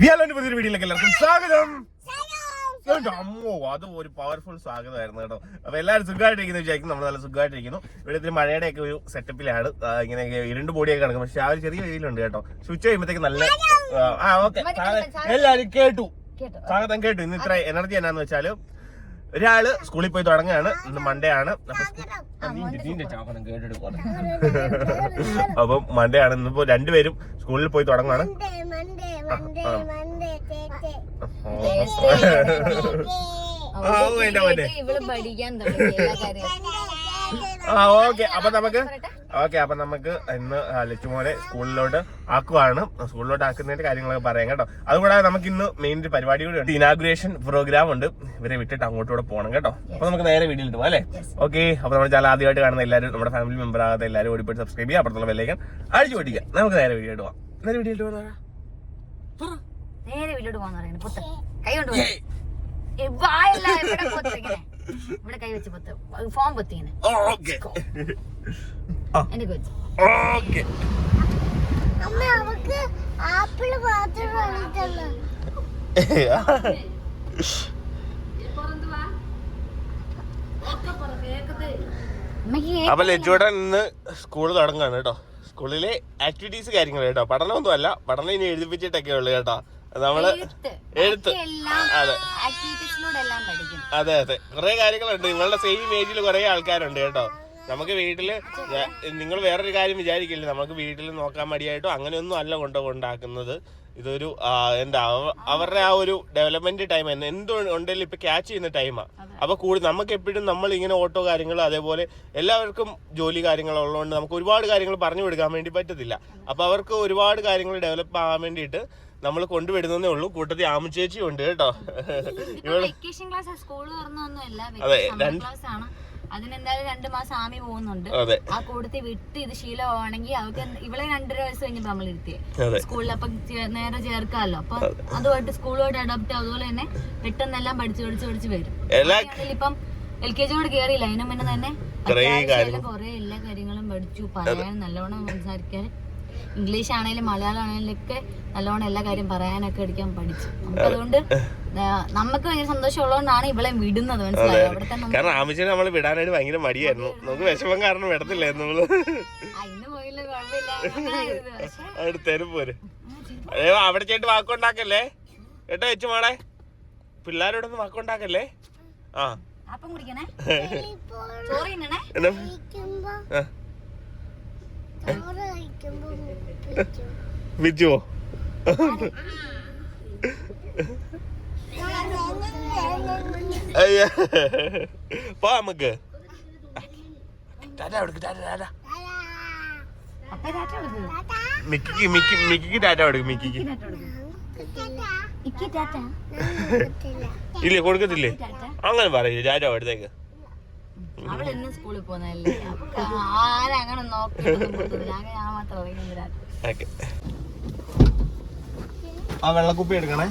വിയാലോന്റെ പുതിയൊരു വീഡിയോയിലേക്ക് എല്ലാവർക്കും സ്വാഗതം. അമ്മോ അത് ഒരു പവർഫുൾ സ്വാഗതമായിരുന്നു കേട്ടോ. അപ്പൊ എല്ലാവരും സുഖമായിട്ടിരിക്കുന്നു വിചാരിക്കും നമ്മൾ നല്ല സുഖമായിട്ടിരിക്കുന്നു. ഇവിടെ ഇത്തിരി മഴയുടെ ഒക്കെ ഒരു സെറ്റപ്പിലാണ് ഇങ്ങനെ ഇരുണ്ട് ബോഡിയൊക്കെ കിടക്കും പക്ഷെ ആ ഒരു ചെറിയ വെയിലുണ്ട് കേട്ടോ. സ്വിച്ച് ചെയ്യുമ്പോഴത്തേക്ക് നല്ല ആ ഓക്കെ എല്ലാവരും കേട്ടു. സ്വാഗതം കേട്ടു. ഇന്ന് ഇത്ര എനർജി എന്നാന്ന് വെച്ചാൽ ഒരാൾ സ്കൂളിൽ പോയി തുടങ്ങുകയാണ്. ഇന്ന് മൺഡേ ആണ്. ചാപ്പനം. അപ്പം മൺഡേ ആണ്. ഇന്നിപ്പോ രണ്ടുപേരും സ്കൂളിൽ പോയി തുടങ്ങുകയാണ്. ആ, ഓ, എന്റെ മോനെ. ഇവൾ പഠിക്കാൻ തുടങ്ങി ആ ഓക്കെ. അപ്പൊ നമുക്ക് ഓക്കെ അപ്പൊ നമുക്ക് ഇന്ന് ലച്ചുമോനെ സ്കൂളിലോട്ട് ആക്കുവാണ്. സ്കൂളിലോട്ട് ആക്കുന്നതിന്റെ കാര്യങ്ങളൊക്കെ പറയാം കേട്ടോ. അതുകൂടാതെ നമുക്ക് ഇന്ന് മെയിൻ ഒരു പരിപാടി കൂടി ഉണ്ട്. ഇനാഗുറേഷൻ പ്രോഗ്രാം ഉണ്ട്. ഇവരെ വിട്ടിട്ട് അങ്ങോട്ടൂടെ പോകണം കേട്ടോ. അപ്പൊ നമുക്ക് നേരെ വീട്ടിൽ പോകാം അല്ലേ? ഓക്കെ അപ്പൊ നമ്മൾ ചില ആദ്യമായിട്ട് കാണുന്ന എല്ലാവരും നമ്മുടെ ഫാമിലി മെമ്പർ ആകാതെ എല്ലാവരും ഓടിപ്പോയി സബ്സ്ക്രൈബ് ചെയ്യുക. അപ്പുറത്തുള്ള ബെല്ലേക്കാൻ അടിച്ചു പൊട്ടിക്കുക. നമുക്ക് നേരെ വീഡിയോ പോവാം. നേരെ വീഡിയോ പോകാം നേരെ വീട്ടിലോട്ട് പോകാൻ പറയുന്നത് കൈ കൊണ്ട് വായല്ല എവിടെ ഇവിടെ കൈ വെച്ച് പൊത്ത്. ഫോം എന്റെ അമ്മ അവക്ക് ആപ്പിൾ അപ്പൊ ലജുവേട്ടൻ ഇന്ന് സ്കൂൾ തുടങ്ങാണ് കേട്ടോ. സ്കൂളിലെ ആക്ടിവിറ്റീസ് കാര്യങ്ങൾ കേട്ടോ. പഠനമൊന്നും അല്ല പഠനം ഇനി എഴുതിപ്പിച്ചിട്ടൊക്കെ ഉള്ളു കേട്ടോ. നമ്മൾ എഴുത്ത്. അതെ. അതെ അതെ. കുറെ കാര്യങ്ങളുണ്ട്. നിങ്ങളുടെ സെയിം ഏജിൽ കുറെ ആൾക്കാരുണ്ട് കേട്ടോ. നമുക്ക് വീട്ടിൽ നിങ്ങൾ വേറൊരു കാര്യം വിചാരിക്കില്ല? നമുക്ക് വീട്ടിൽ നോക്കാൻ മടിയായിട്ടോ അങ്ങനെയൊന്നും അല്ല കൊണ്ട് കൊണ്ടാക്കുന്നത്. ഇതൊരു എന്താ അവരുടെ ആ ഒരു ഡെവലപ്മെന്റ് ടൈം എന്തുണ്ടെങ്കിലും ഇപ്പൊ ക്യാച്ച് ചെയ്യുന്ന ടൈമാണ് അപ്പൊ കൂടുതൽ നമുക്ക് എപ്പോഴും നമ്മൾ ഇങ്ങനെ ഓട്ടോ കാര്യങ്ങൾ അതേപോലെ എല്ലാവർക്കും ജോലി കാര്യങ്ങൾ ഉള്ളതുകൊണ്ട് നമുക്ക് ഒരുപാട് കാര്യങ്ങൾ പറഞ്ഞു കൊടുക്കാൻ വേണ്ടി പറ്റത്തില്ല. അപ്പൊ അവർക്ക് ഒരുപാട് കാര്യങ്ങൾ ഡെവലപ്പ് ആകാൻ വേണ്ടിയിട്ട് നമ്മൾ കൊണ്ടുവിടുന്നേ ഉള്ളൂ. കൂട്ടത്തിൽ ആമുചേച്ചി ഉണ്ട് കേട്ടോ. അതെ, അതിനെന്തായാലും രണ്ടു മാസം ആമി പോകുന്നുണ്ട്. ആ കൂട്ടത്തിൽ വിട്ട് ഇത് ശീലമാണെങ്കിൽ അവർക്ക് ഇവളെ രണ്ടര വയസ്സ് കഴിഞ്ഞപ്പോ നമ്മൾ ഇരുത്തിയേ. സ്കൂളിൽ അപ്പൊ നേരെ ചേർക്കാമല്ലോ അപ്പൊ അതുമായിട്ട് സ്കൂളുമായിട്ട് അഡോപ്റ്റ് അതുപോലെ തന്നെ പെട്ടെന്നെല്ലാം പഠിച്ചു പഠിച്ചു പഠിച്ചു വരും. ഇപ്പം എൽ കെ ജിയോട് കയറിയില്ല അതിനു മുന്നേ തന്നെ കുറെ എല്ലാ കാര്യങ്ങളും പഠിച്ചു. പറയാൻ നല്ലോണം സംസാരിക്കാൻ ഇംഗ്ലീഷ് ആണെങ്കിലും മലയാളം ആണെങ്കിലും ഒക്കെ നല്ലോണം എല്ലാ കാര്യം പറയാനൊക്കെ അടിക്കാൻ പഠിച്ചു നമുക്ക് അതുകൊണ്ട് നമുക്ക് ഭയങ്കര സന്തോഷമുള്ളതുകൊണ്ടാണ് ഇവളെ വിടുന്നത് മനസ്സിലായോ? അവിടെ തന്നെ കാരണം ആമിച്ചിനെ നമ്മൾ വിടാനായിട്ട് ഭയങ്കര മടിയായിരുന്നു. നമുക്ക് വിഷമം കാരണം വിടത്തില്ലായിരുന്നു നമ്മൾ ഇന്ന് പോയില്ല കുഴപ്പമില്ല. അടുത്തേരും പോര്. അവിടെ ചേട്ട് വാക്കുണ്ടാക്കല്ലേ? കേട്ടോ വെച്ചു മോളെ. പിള്ളേരോടൊന്നും വാക്കുണ്ടാക്കല്ലേ? ആ. അപ്പം കുടിക്കണേ. ചോറ് വിജുവോ? അയ്യ. പോ നമുക്ക്. ടാറ്റ കൊടുക്ക് ടാറ്റ ടാറ്റ. അപ്പൊ ടാറ്റ മിക്കിക്ക് മിക്കി മിക്കിക്ക് ടാറ്റ കൊടുക്ക് മിക്കിക്ക്. ഇല്ലേ കൊടുക്കത്തില്ലേ? അങ്ങനെ പറയൂ ടാറ്റ കൊടുത്തേക്ക്. അവൾ സ്കൂളിൽ അങ്ങനെ ഞാൻ ആ വെള്ളക്കുപ്പി എടുക്കണേ.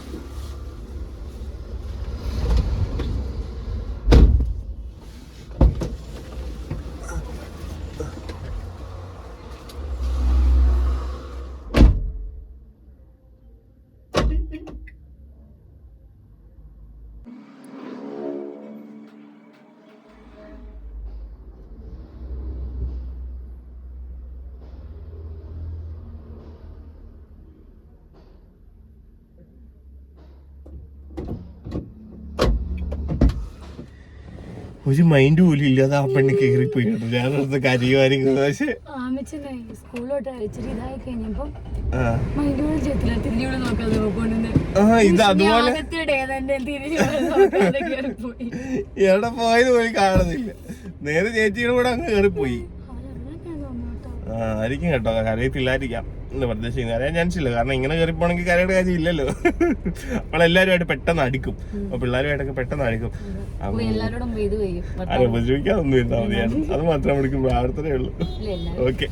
ഒരു മൈൻഡ് പോലും ഇല്ലാതെ ആ പെണ്ണ് കയറിപ്പോയി കേട്ടോ. ഞാൻ അടുത്ത് പക്ഷെ കഴിഞ്ഞപ്പം ആ. ഇത് അതുപോലെ എവിടെ പോയത് പോലും കാണുന്നില്ല. നേരെ ചേച്ചിയുടെ കൂടെ അങ്ങ് കയറിപ്പോയി ആ ആയിരിക്കും കേട്ടോ. കരയത്തില്ലായിരിക്കാം. എന്ന് പ്രതീക്ഷിക്കുന്നു കരയാൻ ചാൻസ് ഇല്ല കാരണം ഇങ്ങനെ കയറിപ്പോണെങ്കിൽ കരയുടെ കാര്യം ഇല്ലല്ലോ നമ്മളെല്ലാവരുമായിട്ട് പെട്ടെന്ന് അടിക്കും. അപ്പൊ പിള്ളേരുമായിട്ടൊക്കെ പെട്ടെന്ന് അടിക്കും. അത് ഉപദ്രവിക്കാതൊന്നും ഇരുന്നാൽ മതിയാണ് അത് മാത്രം നമുക്ക് പ്രാർത്ഥനയുള്ളൂ ഓക്കെ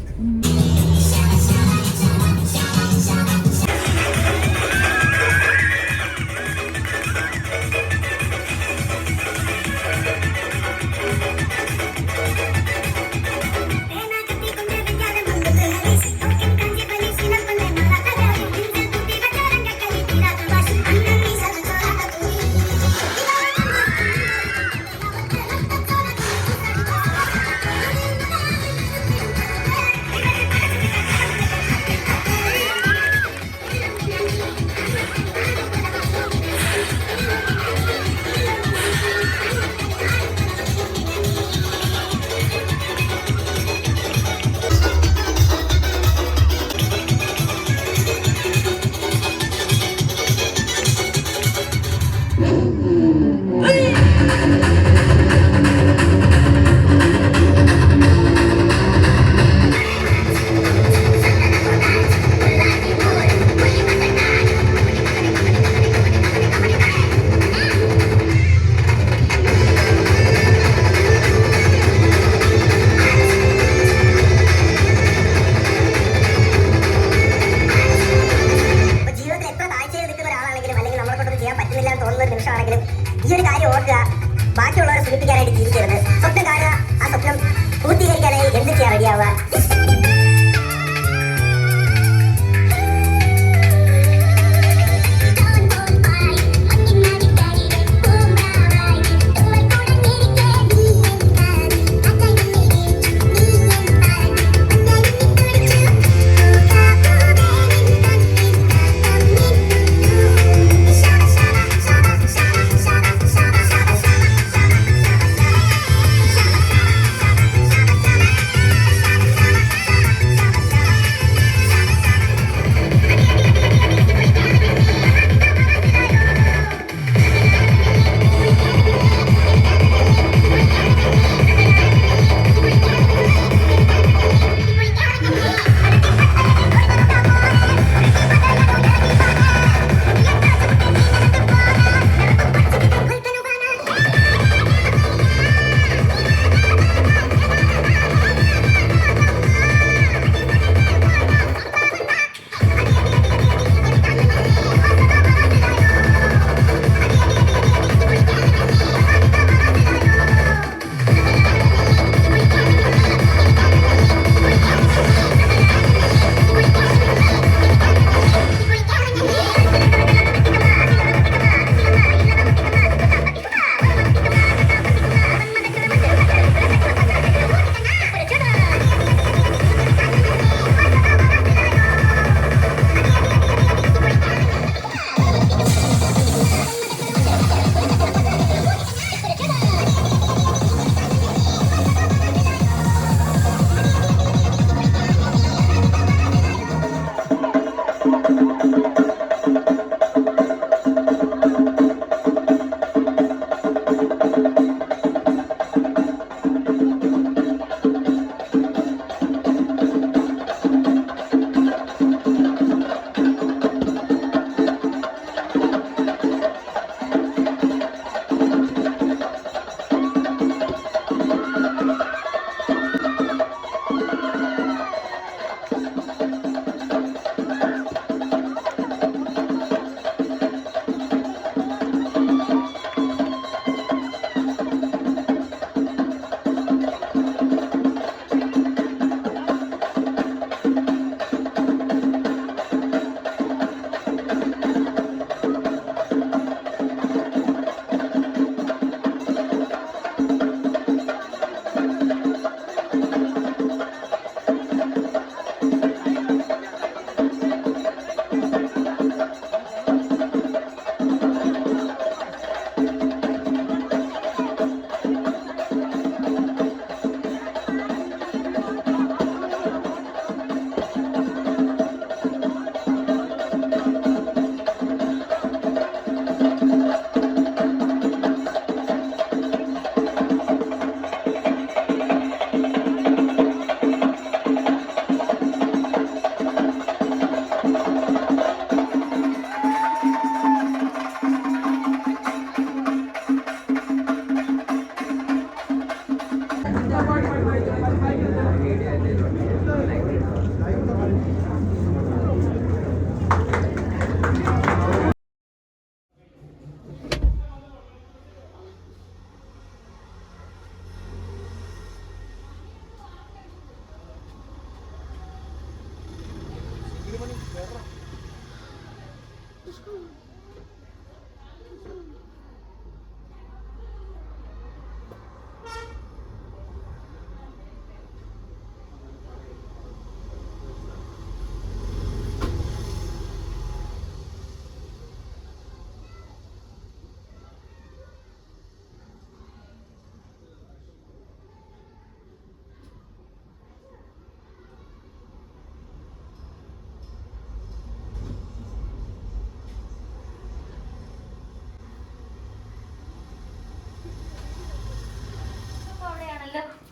Perro.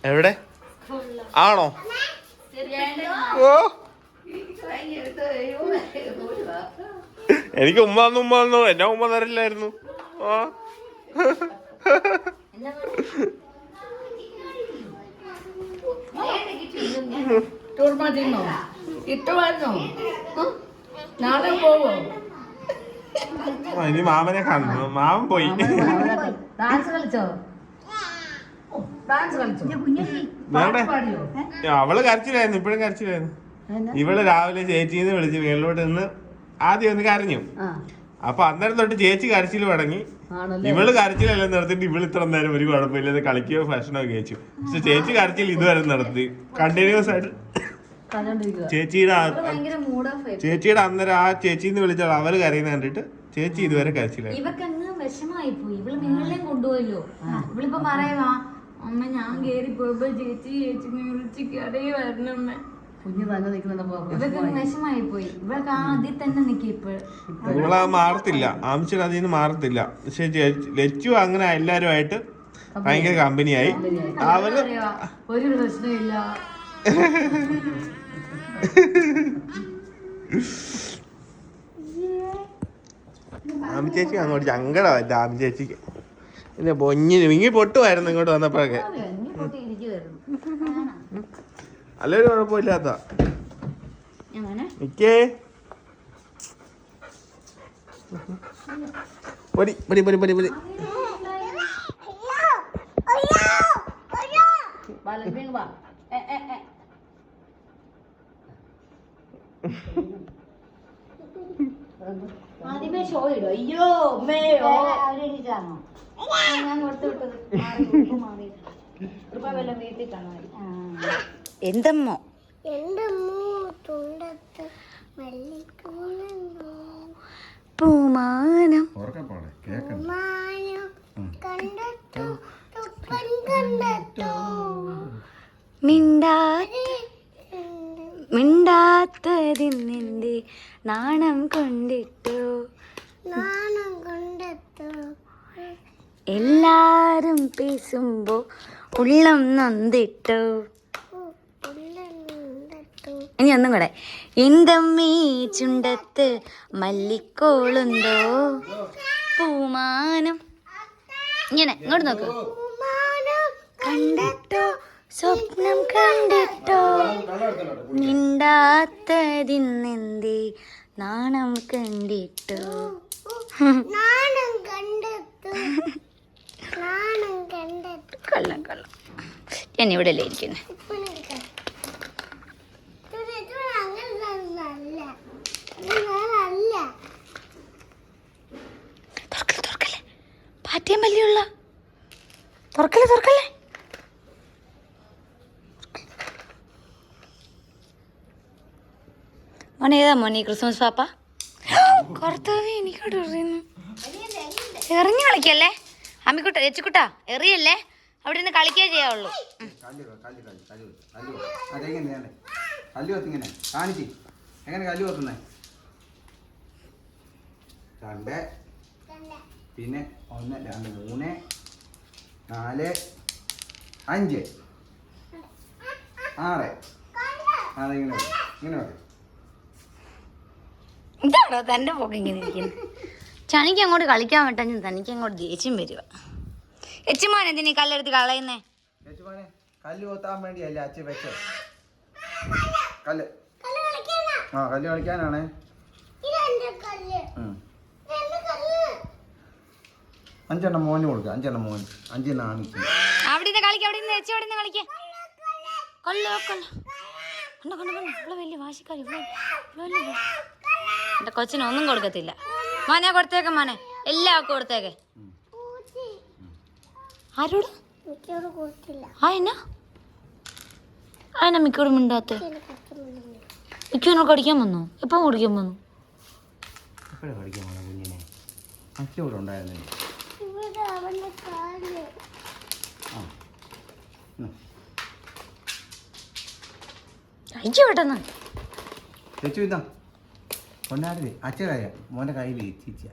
എവിടെ? ആണോ? ഓ. എനിക്ക് ഉമ്മ തന്നു ഉമ്മ തന്നു എന്നെ ഉമ്മ തരില്ലായിരുന്നു ആ. നാളെ പോവോ? ഇനി മാമനെ കാണുന്നു മാമൻ പോയി. ഡാൻസ് കളിച്ചോ? അവൾ കരച്ചിലായിരുന്നു ഇപ്പഴും കരച്ചിലായിരുന്നു. ഇവൾ രാവിലെ ചേച്ചിന്ന് വിളിച്ച് മേളിലോട്ട് നിന്ന് ആദ്യം ഒന്ന് കരഞ്ഞു. അപ്പൊ അന്നേരം തൊട്ട് ചേച്ചി കരച്ചിൽ തുടങ്ങി. ഇവൾ കരച്ചിലെല്ലാം നടത്തിട്ട് ഇവൾ ഇത്ര നേരം ഒരു കുഴപ്പമില്ലാതെ കളിക്കുകയോ ഭക്ഷണമോ കഴിച്ചു പക്ഷെ ചേച്ചി കരച്ചിൽ ഇതുവരെ നടത്തി കണ്ടിന്യൂസ് ആയിട്ട് ചേച്ചിയുടെ ആ- ഭയങ്കര മൂഡ് ഓഫ് ചേച്ചിയുടെ അന്നേരം ആ ചേച്ചിന്ന് വിളിച്ചാൽ അവർ കരയുന്ന കണ്ടിട്ട് ചേച്ചി ഇതുവരെ കരച്ചിലായി. ഇവക്കങ്ങ് വിഷമായി പോയി. ഇവൾ നിങ്ങളെയും കൊണ്ടുപോയല്ലോ. ഇവളിപ്പോ പറയുവാ അമ്മ ഞാൻ കേറി പോയപ്പോ ചേച്ചി ചേച്ചി വിളിച്ച് കരയുമായിരുന്നു അമ്മ. കുഞ്ഞ് തന്നെ അങ്ങ് വിഷമായി പോയി ഇവൾക്ക് ആദ്യം തന്നെ നിക്കി ഇപ്പോഴും ഇവളാ മാറത്തില്ല. ആംശൻ അതിൽ നിന്ന് മാറത്തില്ല. പക്ഷെ ലച്ചു അങ്ങനെ എല്ലാരുമായിട്ട് ഭയങ്കര കമ്പനിയായി. അവർ ഒരു പ്രശ്നമില്ല. ആമി ചേച്ചി അങ്ങോട്ട് സങ്കടമായിട്ട് ആമി ചേച്ചിക്ക്. പിന്നെ പൊഞ്ഞിന് വിങ്ങി പൊട്ടുമായിരുന്നു ഇങ്ങോട്ട് വന്നപ്പോഴൊക്കെ. അല്ലൊരു കുഴപ്പമില്ലാത്ത. നിക്കേ. പൊടി പൊടി പൊടി പൊടി പൊടി. വലമ്പേങ്ങ് വാ. എ, എ, എ. ആദ്യമേ ഷോ ഇടോ. അയ്യോ അമ്മയോ അവരെണീറ്റാണോ ഞാൻ കൊടുത്തു വിട്ടത്. വീട്ടിൽ കാണുമായിരിക്കും. എന്തമ്മോ? എന്റെ മൂത്തുണ്ടത്ത് പൂമാനം. മാനം കണ്ടെത്തോ? തുപ്പൻ കണ്ടെത്തോ? മിണ്ടാ മിണ്ടാത്തതിന്നെന്റെ നാണം കൊണ്ടിട്ടു. നാണം കണ്ടെത്തോ? എല്ലാരും പേസുമ്പോ ഉള്ളം നന്ദിട്ടു ഇനി ഒന്നും കൂടെ. എന്തമ്മീ ചുണ്ടത്ത് മല്ലിക്കോളുണ്ടോ? പൂമാനം. ഇങ്ങനെ ഇങ്ങോട്ട് നോക്കൂ. കണ്ടിട്ടോ? സ്വപ്നം കണ്ടിട്ടോ? മിണ്ടാത്തതിന്നെന്തേ നാണം കണ്ടിട്ടോ. നാണം കണ്ടിട്ടോ. കൊള്ളാം കൊള്ളാം. ഞാൻ ഇവിടെ അല്ലേ ഇരിക്കുന്നത്. തുറക്കല്ലേ തുറക്കല്ലേ പാറ്റയും വലിയുള്ള തുറക്കല്ലേ തുറക്കല്ലേ മോനെ ഏതാ മോനെ ക്രിസ്മസ് പാപ്പ? കർത്താവേ എനിക്കോട് എറിയുന്നു എറിഞ്ഞു കളിക്കല്ലേ? അമ്മിക്കുട്ട രച്ചിക്കുട്ട എറിയല്ലേ? അവിടെ നിന്ന് കളിക്കേ ചെയ്യാവുള്ളൂ. കല്ല് കാണിച്ച് എങ്ങനെ കല്ല് കൊത്തുന്നേ രണ്ട്. പിന്നെ ഒന്ന് രണ്ട് മൂന്ന് നാല് അഞ്ച്. ആറ്. അതിങ്ങനെ വെക്ക്. ഇങ്ങനെ വെക്ക്. ഇതാണോ തന്റെ പോക്ക് ഇങ്ങനെ ഇരിക്കുന്നത് ചനിക്ക് അങ്ങോട്ട് കളിക്കാൻ പറ്റാൻ തനിക്ക് അങ്ങോട്ട് ദേഷ്യം വരിക. എച്ചുമാൻ എന്തിനീ കല്ലെടുത്ത് കളയുന്നേ? കല്ല് കൊത്താൻ വേണ്ടിയല്ലേ അച്ഛൻ വെച്ചേ. കല്ല്. ആ കല്ല് കളിക്കാനാണ്. അഞ്ചെണ്ണം മോന് കൊടുക്ക അഞ്ചെണ്ണം മോന്. അഞ്ചെണ്ണം ആണിക്ക് അവിടെ നിന്ന് കളിക്ക അവിടെ നിന്ന് എച്ചു അവിടെ നിന്ന് കളിക്ക. കൊല്ലോ കൊല്ലോ കണ്ടോ കണ്ടോ കണ്ടോ. ഇവിടെ വലിയ വാശിക്കാരി ഇവിടെ ഇവിടെ എന്റെ കൊച്ചിന് ഒന്നും കൊടുക്കത്തില്ല. മോനെ കൊടുത്തേക്ക് മോനെ. എല്ലാവർക്കും കൊടുത്തേക്ക്. ആരോട്. ആ എന്നാ? ആ എന്നാ മിക്കോട് മിണ്ടാത്ത. മിക്കോനെ കടിക്കാൻ വന്നു? എപ്പം കുടിക്കാൻ വന്നു. അയച്ചു പെട്ടെന്ന് ചേച്ചു ഇതാ. പൊന്നാടി അച്ഛനായ മോന്റെ കയ്യിൽ എത്തിച്ച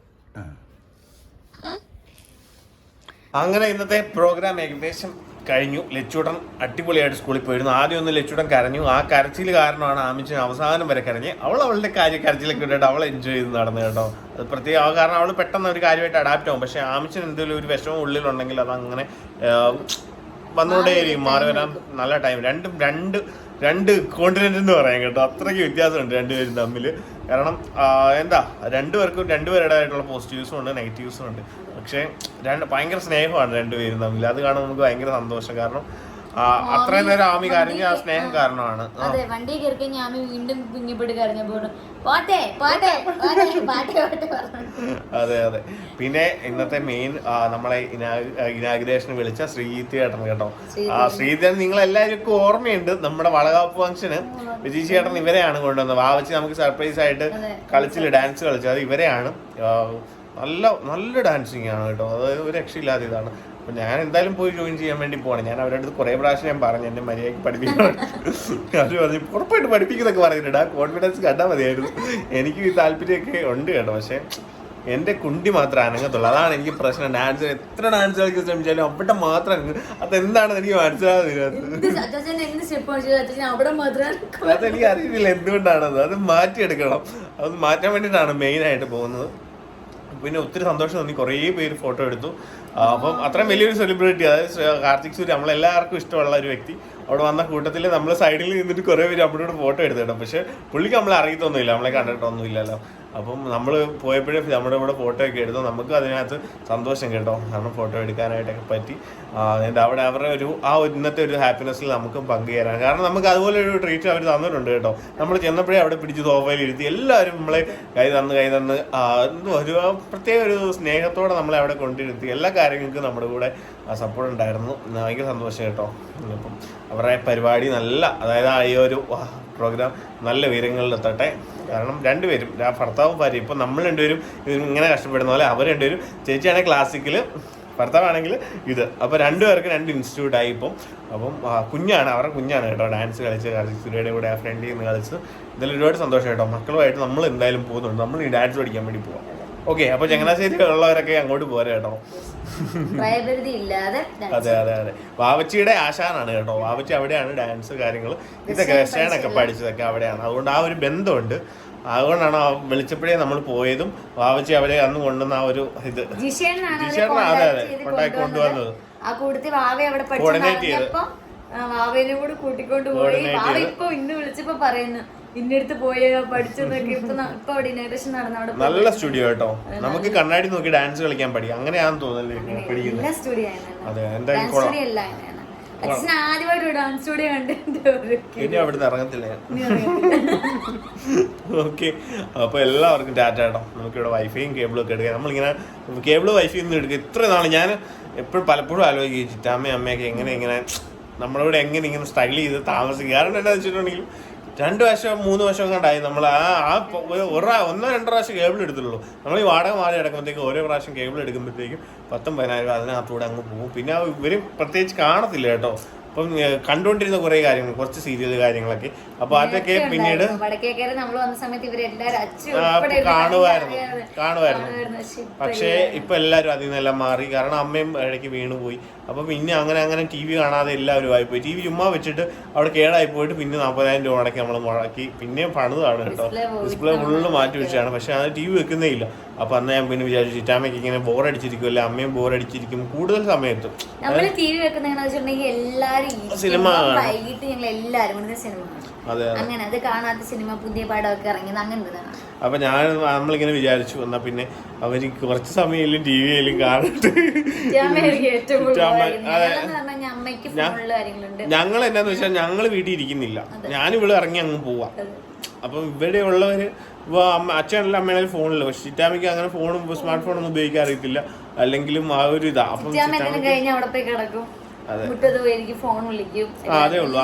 അങ്ങനെ ഇന്നത്തെ പ്രോഗ്രാം ഏകദേശം കഴിഞ്ഞു. ലച്ചൂടൻ അടിപൊളിയായിട്ട് സ്കൂളിൽ പോയിരുന്നു. ആദ്യം ഒന്ന് ലച്ചൂടൻ കരഞ്ഞു. ആ കരച്ചിൽ കാരണമാണ് ആമിച്ചൻ അവസാനം വരെ കരഞ്ഞ്. അവൾ അവളുടെ കാര്യം കരച്ചിലൊക്കെ ഇട്ടിട്ട് അവൾ എൻജോയ് ചെയ്ത് നടന്നു കേട്ടോ. അത് പ്രത്യേക കാരണം അവൾ പെട്ടെന്ന് ഒരു കാര്യമായിട്ട് അഡാപ്റ്റ് ആവും. പക്ഷേ ആമിച്ചൻ എന്തെങ്കിലും ഒരു വിഷമം ഉള്ളിലുണ്ടെങ്കിൽ അതങ്ങനെ അങ്ങനെ വന്നുകൊണ്ടേയിരിക്കും മാറി വരാൻ നല്ല ടൈം രണ്ടും രണ്ട് രണ്ട് കോണ്ടിനെന്റ് എന്ന് പറയാം കേട്ടോ. അത്രയ്ക്ക് വ്യത്യാസമുണ്ട് രണ്ടുപേരും തമ്മിൽ കാരണം എന്താ രണ്ടുപേർക്കും രണ്ടുപേരുടേതായിട്ടുള്ള പോസിറ്റീവ്സും ഉണ്ട് നെഗറ്റീവ്സും ഉണ്ട്. പക്ഷേ രണ്ട് ഭയങ്കര സ്നേഹമാണ് രണ്ടുപേരും തമ്മിൽ അത് കാണുമ്പോൾ നമുക്ക് ഭയങ്കര സന്തോഷം. കാരണം അത്രയും നേരം ആമി കരഞ്ഞ ആ സ്നേഹം കാരണമാണ്. അതെ വണ്ടി കയറി കഴിഞ്ഞാൽ ആമി വീണ്ടും കുഞ്ഞിപ്പിടി കരഞ്ഞപ്പോ പോട്ടെ പോട്ടെ പോട്ടെ പാട്ടെ പാട്ടെ അതെ അതെ. പിന്നെ ഇന്നത്തെ മെയിൻ നമ്മളെ ഇനാഗ്രേഷൻ വിളിച്ച ശ്രീജിത്ത് ചേട്ടൻ കേട്ടോ. ആ ശ്രീജിത്ത്. നിങ്ങൾ എല്ലാവർക്കും ഓർമ്മയുണ്ട്. നമ്മുടെ വളകാപ്പ് ഫംഗ്ഷന് വിജയ് ചേട്ടൻ ഇവരെയാണ് കൊണ്ടുവന്നത്. വാവച്ച് നമുക്ക് സർപ്രൈസ് ആയിട്ട് കളിച്ചില്ല ഡാൻസ് കളിച്ചു. അത് ഇവരെയാണ്. നല്ല നല്ല ഡാൻസിങ് ആണ് കേട്ടോ. അത് ഒരു രക്ഷയില്ലാത്ത ഇതാണ്. അപ്പൊ ഞാൻ എന്തായാലും പോയി ജോയിൻ ചെയ്യാൻ വേണ്ടി പോകണം ഞാൻ അവരുടെ അടുത്ത് കുറേ പ്രാവശ്യം ഞാൻ പറഞ്ഞു എന്നെ മര്യാദയ്ക്ക് പഠിപ്പിക്കണം. അവർ പറഞ്ഞു ഉറപ്പായിട്ട് പഠിപ്പിക്കുന്നൊക്കെ പറഞ്ഞിട്ടുണ്ട് ആ കോൺഫിഡൻസ് കണ്ടാൽ മതിയായിരുന്നു. എനിക്ക് ഈ താല്പര്യമൊക്കെ ഉണ്ട് കേട്ടോ. പക്ഷേ എന്റെ കുണ്ടി മാത്രമേ അനങ്ങത്തുള്ളൂ. അതാണ് എനിക്ക് പ്രശ്നം. ഡാൻസ് എത്ര ഡാൻസ് കളിക്കാൻ ശ്രമിച്ചാലും അവിടെ മാത്രം. അതെന്താണെന്ന് എനിക്ക് മനസ്സിലാകുന്നില്ല അതെനിക്ക് അറിയില്ല എന്തുകൊണ്ടാണത്. അത് മാറ്റിയെടുക്കണം. അത് മാറ്റാൻ വേണ്ടിയിട്ടാണ് മെയിൻ ആയിട്ട് പോകുന്നത്. പിന്നെ ഒത്തിരി സന്തോഷം തോന്നി. കുറേ പേര് ഫോട്ടോ എടുത്തു. അപ്പം അത്രയും വലിയൊരു സെലിബ്രിറ്റി അതായത് കാർത്തിക് സൂര്യ നമ്മളെല്ലാവർക്കും ഇഷ്ടമുള്ള ഒരു വ്യക്തി. അവിടെ വന്ന കൂട്ടത്തിൽ നമ്മൾ സൈഡിൽ നിന്നിട്ട് കുറേ പേര് നമ്മളോട് ഫോട്ടോ എടുത്തിട്ടുണ്ട് പക്ഷെ പുള്ളിക്ക് നമ്മളെ അറിയത്തൊന്നുമില്ല. നമ്മളെ കണ്ടിട്ടൊന്നും ഇല്ലല്ലോ അപ്പം നമ്മൾ പോയപ്പോഴേ നമ്മുടെ കൂടെ ഫോട്ടോ ഒക്കെ എടുത്തു നമുക്ക് അതിനകത്ത് സന്തോഷം കേട്ടോ. കാരണം ഫോട്ടോ എടുക്കാനായിട്ടൊക്കെ പറ്റി. എന്നിട്ട് അവിടെ അവരുടെ ഒരു ആ ഇന്നത്തെ ഒരു ഹാപ്പിനെസ്സിൽ നമുക്കും പങ്കുചേരാൻ കാരണം നമുക്ക് അതുപോലെ ഒരു ട്രീറ്റ് അവർ തന്നിട്ടുണ്ട് കേട്ടോ. നമ്മൾ ചെന്നപ്പോഴേ അവിടെ പിടിച്ച് തോഫയിൽ ഇരുത്തി എല്ലാവരും നമ്മളെ കൈ തന്ന് കൈ തന്ന് ഒരു പ്രത്യേക ഒരു സ്നേഹത്തോടെ നമ്മളെ അവിടെ കൊണ്ടിരുത്തി. എല്ലാ കാര്യങ്ങൾക്കും നമ്മുടെ കൂടെ സപ്പോർട്ട് ഉണ്ടായിരുന്നു. ഭയങ്കര സന്തോഷം കേട്ടോ. അപ്പം അവരുടെ പരിപാടി നല്ല അതായത് ആ ഈ ഒരു പ്രോഗ്രാം നല്ല ഉയരങ്ങളിലെത്തട്ടെ കാരണം രണ്ടുപേരും ഭർത്താവും ഭാര്യ ഇപ്പം നമ്മൾ രണ്ടുപേരും ഇങ്ങനെ കഷ്ടപ്പെടുന്ന പോലെ അവർ രണ്ടുപേരും ചേച്ചിയാണെങ്കിൽ ക്ലാസിക്കൽ ഭർത്താവാണെങ്കിൽ ഇത്. അപ്പോൾ രണ്ടുപേർക്ക് രണ്ട് ഇൻസ്റ്റിറ്റ്യൂട്ട് ആയി ഇപ്പം. അപ്പം കുഞ്ഞാണ് അവരുടെ കുഞ്ഞാണ് കേട്ടോ ഡാൻസ് കളിച്ച് കളിച്ച് സുരയുടെ കൂടെ ആ ഫ്രണ്ടിൽ നിന്ന് കളിച്ച്. ഇതിൽ ഒരുപാട് സന്തോഷം കേട്ടോ. മക്കളുമായിട്ട് നമ്മൾ എന്തായാലും പോകുന്നുണ്ട്. നമ്മൾ ഈ ഡാൻസ് പഠിക്കാൻ വേണ്ടി പോവാം. ഓക്കെ അപ്പൊ ചങ്ങനാശ്ശേരി ഉള്ളവരൊക്കെ അങ്ങോട്ട് പോരെ കേട്ടോ. പ്രായപരിധി ഇല്ലാതെ അതെ അതെ അതെ. വാവച്ചിയുടെ ആശാനാണ് കേട്ടോ. വാവച്ചി അവിടെയാണ് ഡാൻസ് കാര്യങ്ങൾ ഇതൊക്കെ വെസ്റ്റേണൊക്കെ പഠിച്ചതൊക്കെ അവിടെയാണ്. അതുകൊണ്ട് ആ ഒരു ബന്ധമുണ്ട്. അതുകൊണ്ടാണ് ആ വിളിച്ചപ്പോഴേ നമ്മൾ പോയതും വാവച്ചി അവരെ അന്ന് കൊണ്ടുവന്ന ആ ഒരു ഇത്. ജിഷേട്ടനാണ്, അതെ, അതെ, കൊണ്ടായി കൊണ്ടുവന്നത്. കോർഡിനേറ്റ് ആ കൂട്ടത്തിൽ അവിടെ Coordinate ചെയ്ത്. വാവേനും കൂടി കൂട്ടിക്കൊണ്ട് പോയി. Coordinate വാവ ഇപ്പൊ ഇന്ന് വിളിച്ചപ്പോ പറയുന്നു ഇന്നടുത്ത് പോയ പഠിച്ചതൊക്കെ ഇപ്പൊ ഇപ്പൊ അവിടെ ഇനോഗ്രേഷൻ നടന്ന അവിടെ നല്ല സ്റ്റുഡിയോ കേട്ടോ. നമുക്ക് കണ്ണാടി നോക്കി ഡാൻസ് കളിക്കാൻ പടി അങ്ങനെയാന്ന് തോന്നുന്നില്ലേ പഠിക്കുന്നത് സ്റ്റുഡിയോ അതെ എന്തായാലും സ്റ്റുഡിയോ അല്ല ആദ്യമായിട്ട് ഡാൻസ് സ്റ്റുഡിയോ കണ്ടിട്ട് ഇനി അവിടുന്ന് ഇറങ്ങത്തില്ല ഓക്കെ അപ്പോൾ എല്ലാവർക്കും ടാറ്റ കേട്ടോ. നമുക്കിവിടെ വൈഫൈയും കേബിളും ഒക്കെ എടുക്കാം. നമ്മളിങ്ങനെ കേബിൾ വൈഫൈ ഒന്നും എടുക്കുക ഇത്ര നാൾ ഞാൻ എപ്പോഴും പലപ്പോഴും ആലോചിക്കും ചിറ്റാമ്മയും അമ്മയൊക്കെ എങ്ങനെ ഇങ്ങനെ നമ്മളിവിടെ എങ്ങനെ ഇങ്ങനെ സ്റ്റൈൽ ചെയ്ത് താമസിക്കും. കാരണം എന്താണെന്ന് വെച്ചിട്ടുണ്ടെങ്കിൽ രണ്ട് വശം മൂന്ന് വശം കണ്ടായി നമ്മൾ ആ ആ ഒരാ ഒന്നോ രണ്ടോ പ്രാവശ്യം കേബിൾ എടുത്തുള്ളൂ നമ്മൾ ഈ വാടക മാറി കിടക്കുമ്പോഴത്തേക്ക് ഓരോ പ്രാവശ്യം കേബിൾ എടുക്കുമ്പോഴത്തേക്കും പത്തും പതിനായിരം അതിനകത്തൂടെ അങ്ങ് പോകും. പിന്നെ ഇവരും പ്രത്യേകിച്ച് കാണത്തില്ല കേട്ടോ. അപ്പം കണ്ടുകൊണ്ടിരുന്ന കുറേ കാര്യങ്ങൾ കുറച്ച് സീരിയൽ കാര്യങ്ങളൊക്കെ. അപ്പോൾ അതൊക്കെ പിന്നീട് കാണുമായിരുന്നു. കാണുമായിരുന്നു. പക്ഷെ ഇപ്പൊ എല്ലാവരും അതിൽ നിന്നെല്ലാം മാറി. കാരണം അമ്മയും ഇടയ്ക്ക് വീണു പോയി അപ്പൊ പിന്നെ അങ്ങനെ അങ്ങനെ ടി വി കാണാതെ എല്ലാവരും ആയിപ്പോയി. ടി വി ചുമ്മാ വെച്ചിട്ട് അവിടെ കേടായി പോയിട്ട് പിന്നെ നാൽപ്പതിനായിരം രൂപ അടക്കി നമ്മൾ മുടക്കി. പിന്നെയും പണിതാണ് കേട്ടോ. ഡിസ്പ്ലേ ഫുള്ള് മാറ്റി വെച്ചാണ് പക്ഷെ അത് ടി വി വെക്കുന്നേ ഇല്ല. അപ്പൊ അന്ന് ഞാൻ പിന്നെ വിചാരിച്ചു ചിറ്റാമ്മയ്ക്ക് ഇങ്ങനെ ബോറടിച്ചിരിക്കുമല്ലേ അമ്മയും ബോറടിച്ചിരിക്കും കൂടുതൽ സമയത്ത്. നമ്മൾ ടി വി എല്ലാരും സിനിമ കാണും. വൈകിട്ട് ഞങ്ങൾ എല്ലാരും കൂടി സിനിമ അതെ അങ്ങനെ അത് കാണാത്ത സിനിമ പുതിയ പടമൊക്കെ ഇറങ്ങിയത് അങ്ങനത്തെ അപ്പൊ ഞാൻ നമ്മളിങ്ങനെ വിചാരിച്ചു എന്നാ പിന്നെ അവർ കുറച്ച് സമയം ടി വിയിലും കാണട്ടെ. ഞങ്ങൾ എന്നാന്ന് വെച്ചാൽ ഞങ്ങൾ വീട്ടിൽ ഇരിക്കുന്നില്ല. ഞാൻ ഇവിടെ ഇറങ്ങി അങ്ങ് പോവാ. അപ്പം ഇവിടെ ഉള്ളവർ ഇപ്പോൾ അമ്മ അച്ഛനല്ല അമ്മയാണെങ്കിൽ ഫോണില്ല പക്ഷെ ചിറ്റാമയ്ക്ക് അങ്ങനെ ഫോണും സ്മാർട്ട് ഫോണൊന്നും ഉപയോഗിക്കാൻ അറിയത്തില്ല. അല്ലെങ്കിലും ആ ഒരു ഇതാ. അപ്പം അവിടെ പോയി കിടക്കും. മുറ്റത്ത് പോയി എനിക്ക് ഫോൺ വിളിക്കും. അതേ ഉള്ളൂ.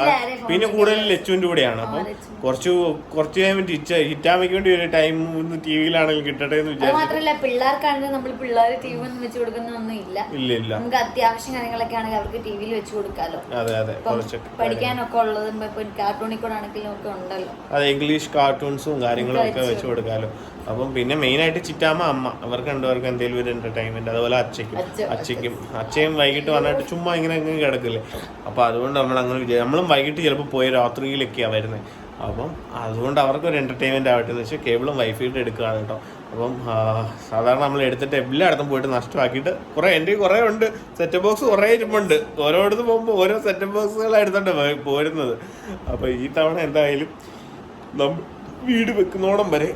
പിന്നെ. കൂടുതൽ ലച്ചുവിന്റെ കൂടെയാണ്. അപ്പം. കുറച്ച് കുറച്ച് കഴിയുമ്പോൾ ടീച്ചർ ഹിറ്റാമ്മയ്ക്ക് വേണ്ടി ഒരു ടൈം ടി വിയിലാണെങ്കിലും കിട്ടട്ടെ എന്ന് അത് വിചാരിച്ചു മാത്രല്ല പിള്ളേർക്കാണെങ്കിൽ നമ്മൾ പിള്ളേർ ടി വി ഒന്നും വെച്ച് കൊടുക്കുന്നൊന്നും ഇല്ല. ഇല്ല ഇല്ല. നമുക്ക് അത്യാവശ്യം കാര്യങ്ങളൊക്കെ ആണെങ്കിൽ അവർക്ക് ടി വിയിൽ വെച്ച് കൊടുക്കാലോ. അതെ അതെ കുറച്ചൊക്കെ പഠിക്കാനൊക്കെ ഉള്ളതും കാർട്ടൂണിൽ കൂടെ ആണെങ്കിലും ഒക്കെ ഉണ്ടല്ലോ. അതെ ഇംഗ്ലീഷ് കാർട്ടൂൺസും കാര്യങ്ങളും ഒക്കെ വെച്ച് കൊടുക്കാമല്ലോ അപ്പം പിന്നെ മെയിൻ ആയിട്ട് ചിറ്റാമ്മ അമ്മ. അവർക്ക് രണ്ടുപേർക്കും എന്തെങ്കിലും ഒരു എന്റർടൈൻമെന്റ് അതുപോലെ അച്ഛയ്ക്കും. അച്ഛ. അച്ഛയ്ക്കും. അച്ഛയും വൈകിട്ട് വന്നിട്ട് ചുമ്മാ ഇങ്ങനെ അങ്ങ് കിടക്കില്ലേ? അപ്പൊ അതുകൊണ്ട് നമ്മൾ അങ്ങനെ വിചാരിച്ചു നമ്മളും വൈകിട്ട് ചിലപ്പോൾ പോയി രാത്രിയിലൊക്കെയാണ് വരുന്നത് അപ്പം അതുകൊണ്ട് അവർക്ക് ഒരു എന്റർടൈൻമെന്റ് ആവട്ടെ എന്ന് വെച്ചാൽ കേബിളും വൈഫൈയിട്ട് എടുക്കുകയാണ് കേട്ടോ. അപ്പം സാധാരണ നമ്മൾ എടുത്തിട്ട് എല്ലായിടത്തും പോയിട്ട് നഷ്ടമാക്കിയിട്ട് കുറേ എന്റെ കുറേ ഉണ്ട്. സെറ്റ് ബോക്സ് കുറേ ഓരോ ഓരോടത്ത് പോകുമ്പോൾ ഓരോ സെറ്റ് ബോക്സുകളാണ് എടുത്തോണ്ട് പോരുന്നത്. അപ്പോൾ ഈ തവണ എന്തായാലും വീട് വെക്കുന്നോടം വരെ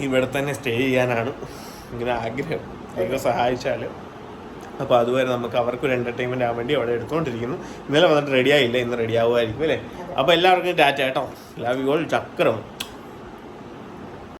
ഇവിടെ തന്നെ സ്റ്റേ ചെയ്യാനാണ്. ഇങ്ങനെ ആഗ്രഹം. അതൊക്കെ സഹായിച്ചാൽ അപ്പോൾ അതുവരെ നമുക്ക് അവർക്കൊരു എന്റർടൈൻമെന്റ് ആവാൻ വേണ്ടി അവിടെ എടുത്തുകൊണ്ടിരിക്കുന്നു ഇന്നലെ വന്നിട്ട് റെഡി ആയില്ല? ഇന്ന് റെഡി ആവുമായിരിക്കും അല്ലേ? അപ്പോൾ എല്ലാവർക്കും ടാറ്റ കേട്ടോ. ലവ് യു ഓൾ ചക്രം.